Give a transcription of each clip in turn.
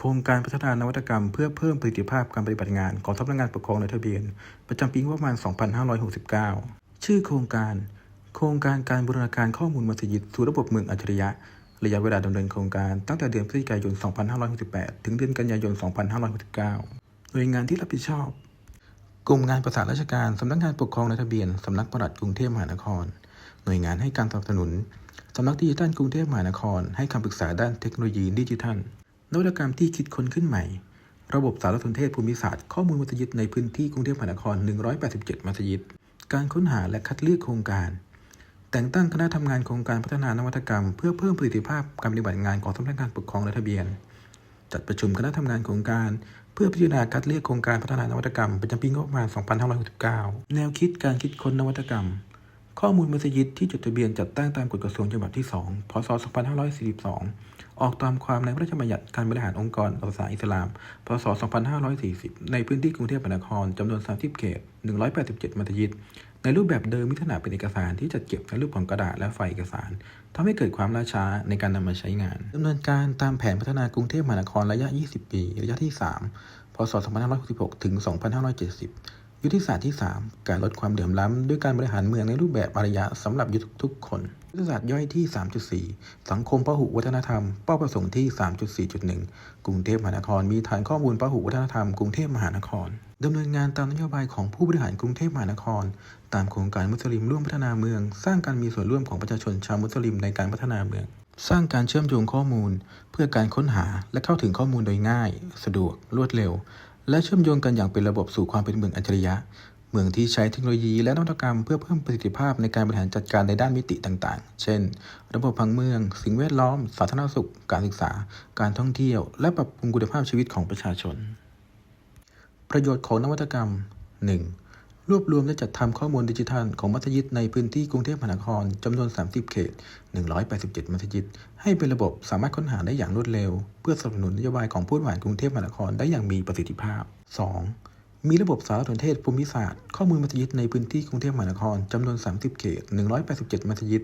โครงการพัฒนานวัตกรรมเพื่อเพิ่มประสิทธิภาพการปฏิบัติงานของสำนักงานปกครองในทะเบียน ประจำปีงบประมาณ 2569 ชื่อโครงการ โครงการการบูรณาการข้อมูลมัสยิดสู่ระบบเมืองอัจฉริยะ ระยะเวลาดำเนินโครงการตั้งแต่เดือนพฤศจิกายน 2568 ถึงเดือนกันยายน 2569 หน่วยงานที่รับผิดชอบ กรมงานประสานราชการสำนักงานปกครองในทะเบียนสำนักปลัดกรุงเทพมหานคร หน่วยงานให้การสนับสนุนสำนักดิจิทัลกรุงเทพมหานคร ให้คำปรึกษาด้านเทคโนโลยีดิจิทัล นวัตกรรมที่คิดค้นขึ้นใหม่ ระบบสารสนเทศภูมิศาสตร์ข้อมูลมัสยิดในพื้นที่กรุงเทพมหานคร 187 มัสยิดการค้นหาและคัดเลือกโครงการ แต่งตั้งคณะทำงานโครงการพัฒนานวัตกรรม เพื่อเพิ่มประสิทธิภาพการปฏิบัติงานของสำนักงานปกครองและทะเบียน จัดประชุมคณะทำงานโครงการ เพื่อพิจารณาคัดเลือกโครงการพัฒนานวัตกรรมประจำปีงบประมาณ 2569 แนวคิดการคิดค้นนวัตกรรม ข้อมูลมัสยิดที่จดทะเบียนจัดตั้งตามกฎกระทรวงฉบับที่ 2 พศ 2542 ออกตามความในพระราชบัญญัติการบริหารองค์กรศาสนาอิสลาม พศ 2540 ในพื้นที่กรุงเทพมหานครจำนวน 30 เขต 187 มัสยิด ในรูปแบบเดิมมิถนาเป็นเอกสารที่จัดเก็บในรูปของกระดาษและไฟล์เอกสารทำให้เกิดความล่าช้าในการนำมาใช้งานดำเนินการตามแผนพัฒนากรุงเทพมหานครระยะ 20 ปี ระยะที่ 3 พศ 2566 ถึง 2570 ยุทธศาสตร์ที่ 3 การลดความเหลื่อมล้ำ ด้วยการบริหารเมืองในรูปแบบอารยะสำหรับยุทธทุกคน ยุทธศาสตร์ย่อยที่ 3.4 สังคมพหุวัฒนธรรม เป้าประสงค์ที่ 3.4.1 กรุงเทพมหานครมีฐานข้อมูลพหุวัฒนธรรมกรุงเทพมหานครดำเนินงานตามนโยบายของผู้บริหารกรุงเทพมหานคร ตามโครงการมุสลิมร่วมพัฒนาเมือง สร้างการมีส่วนร่วมของประชาชนชาวมุสลิมในการพัฒนาเมือง สร้างการเชื่อมโยงข้อมูล เพื่อการค้นหาและเข้าถึงข้อมูลโดยง่าย สะดวกรวดเร็ว และเชื่อมโยงกันอย่างเป็นระบบสู่ความเป็นเมืองอัจฉริยะ เมืองที่ใช้เทคโนโลยีและนวัตกรรมเพื่อเพิ่มประสิทธิภาพในการบริหารจัดการในด้านมิติต่างๆ เช่น ระบบพังเมือง สิ่งแวดล้อม สาธารณสุข การศึกษา การท่องเที่ยว และปรับปรุงคุณภาพชีวิตของประชาชน ประโยชน์ของนวัตกรรม 1. รวบรวมและจัดทำข้อมูลดิจิทัลของมัสยิดในพื้นที่กรุงเทพมหานครจำนวน 30 เขต 187 มัสยิด ให้เป็นระบบสามารถค้นหาได้อย่างรวดเร็ว เพื่อสนับสนุนนโยบายของผู้บริหารกรุงเทพมหานครได้อย่างมีประสิทธิภาพ 2. มีระบบสารสนเทศภูมิศาสตร์ข้อมูลมัสยิดในพื้นที่กรุงเทพมหานครจำนวน 30 เขต 187 มัสยิด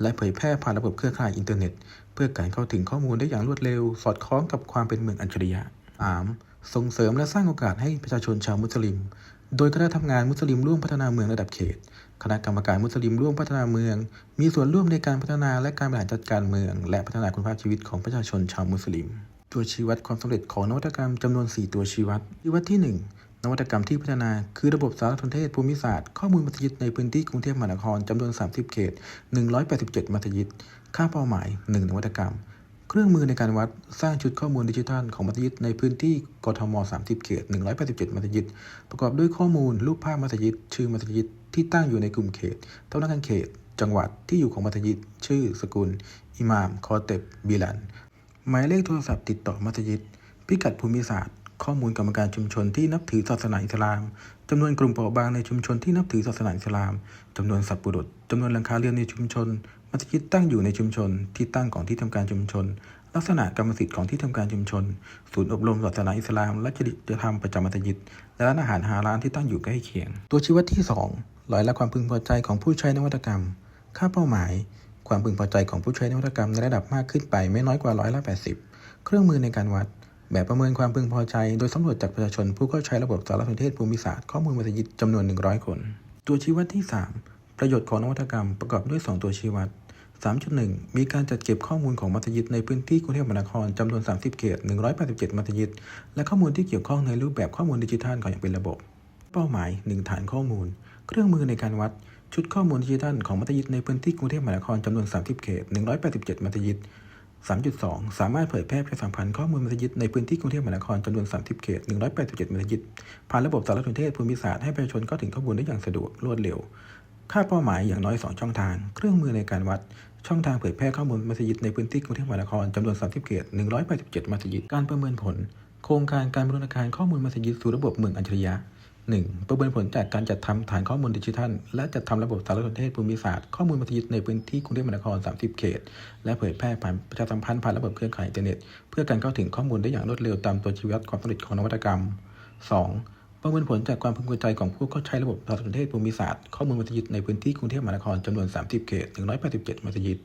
และเผยแพร่ผ่านระบบเครือข่ายอินเทอร์เน็ต เพื่อการเข้าถึงข้อมูลได้อย่างรวดเร็ว สอดคล้องกับความเป็นเมืองอัจฉริยะ 3. ส่งเสริมและสร้างโอกาสให้ประชาชนชาวมุสลิม โดยคณะทำงานมุสลิมร่วมพัฒนาเมืองระดับเขต คณะกรรมการมุสลิมร่วมพัฒนาเมือง มีส่วนร่วมในการพัฒนาและการบริหารจัดการเมือง และพัฒนาคุณภาพชีวิตของประชาชนชาวมุสลิม ตัวชี้วัดความสำเร็จของนวัตกรรมจำนวน 4 ตัวชี้วัดชี้วัดที่ 1 นวัตกรรมที่พัฒนาคือระบบสารสนเทศภูมิศาสตร์ข้อมูลมัสยิดในพื้นที่กรุงเทพมหานครจำนวน 30 เขต 187 มัสยิดค่าเป้าหมาย 1 นวัตกรรม เครื่องมือในการวัดสร้างชุดข้อมูลดิจิทัลของมัสยิดในพื้นที่กทม 30 เขต 187 มัสยิด ประกอบด้วยข้อมูลรูปภาพมัสยิด ชื่อมัสยิดที่ตั้งอยู่ในกลุ่มเขตเท่านั้นเขต จังหวัดที่อยู่ของมัสยิด ชื่อ สกุล อิหม่าม คอเตบบิลัน หมายเลขโทรศัพท์ติดต่อมัสยิด พิกัดภูมิศาสตร์ ข้อมูลกรรมการชุมชนที่นับถือศาสนาอิสลามจำนวนกลุ่มเปราะบางในชุมชนที่นับถือศาสนาอิสลามจำนวนสัตว์บุรุษจำนวนหลังคาเรือนในชุมชน มัสยิดตั้งอยู่ในชุมชน ที่ตั้งของที่ทำการชุมชน ลักษณะกรรมสิทธิ์ของที่ทำการชุมชน ศูนย์อบรมศาสนาอิสลาม และจริยธรรมประจำมัสยิด และร้านอาหารฮาลาลที่ตั้งอยู่ใกล้เคียง ตัวชี้วัดที่2ร้อยละความพึงพอใจของผู้ใช้นวัตกรรม ค่าเป้าหมาย ความพึงพอใจของผู้ใช้นวัตกรรมในระดับมากขึ้นไปไม่น้อยกว่าร้อยละ80 เครื่องมือในการวัดแบบประเมินความพึงพอใจ โดยสำรวจจากประชาชนผู้เข้าใช้ระบบสารสนเทศภูมิศาสตร์ข้อมูลมัสยิดจำนวน 100 คน ตัวชี้วัดที่ 3 ประโยชน์ของนวัตกรรมประกอบด้วย 2 ตัวชี้วัด 3.1 มีการจัดเก็บข้อมูลของมัสยิดในพื้นที่กรุงเทพมหานครจำนวน 30 เขต 187 มัสยิด และข้อมูลที่เกี่ยวข้องในรูปแบบข้อมูลดิจิทัลของอย่างเป็นระบบ เป้าหมาย 1 ฐานข้อมูล เครื่องมือในการวัด ชุดข้อมูลดิจิทัลของมัสยิดในพื้นที่กรุงเทพมหานครจำนวน 30 เขต 187 มัสยิด 3.2 สามารถเผยแพร่ประชาสัมพันธ์ข้อมูลมัสยิดในพื้นที่กรุงเทพมหานครจำนวน 30 เขต 187 มัสยิด ผ่านระบบสารสนเทศภูมิศาสตร์ให้ประชาชนเข้าถึงข้อมูลได้อย่างสะดวกรวดเร็ว ค่าเป้าหมายอย่างน้อย 2 ช่องทาง เครื่องมือในการวัด ช่องทางเผยแพร่ข้อมูลมัสยิดในพื้นที่กรุงเทพมหานครจำนวน 30 เขต 187 มัสยิด การประเมินผล โครงการการบูรณาการข้อมูลมัสยิดสู่ระบบเมืองอัจฉริยะ 1. ประเมินผลจากการจัดทำฐานข้อมูลดิจิทัล และจัดทำระบบสารสนเทศภูมิศาสตร์ข้อมูลมัสยิดในพื้นที่กรุงเทพมหานคร 30 เขต และเผยแพร่ผ่านประชาสัมพันธ์ผ่านระบบเครือข่ายอินเทอร์เน็ต เพื่อการเข้าถึงข้อมูลได้อย่างรวดเร็วตามตัวชี้วัดความสำเร็จของนวัตกรรม 2. ประเมินผลจากความพึงพอใจของผู้เข้าใช้ระบบสารสนเทศภูมิศาสตร์ข้อมูลมัสยิดในพื้นที่กรุงเทพมหานครจำนวน 30 เขต 187มัสยิด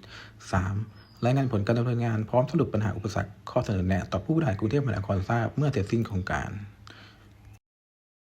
3. รายงานผลการดำเนินงานพร้อมสรุปปัญหาอุปสรรคข้อเสนอแนะต่อผู้บริหารกรุงเทพมหานครทราบเมื่อเสร็จสิ้นโครงการ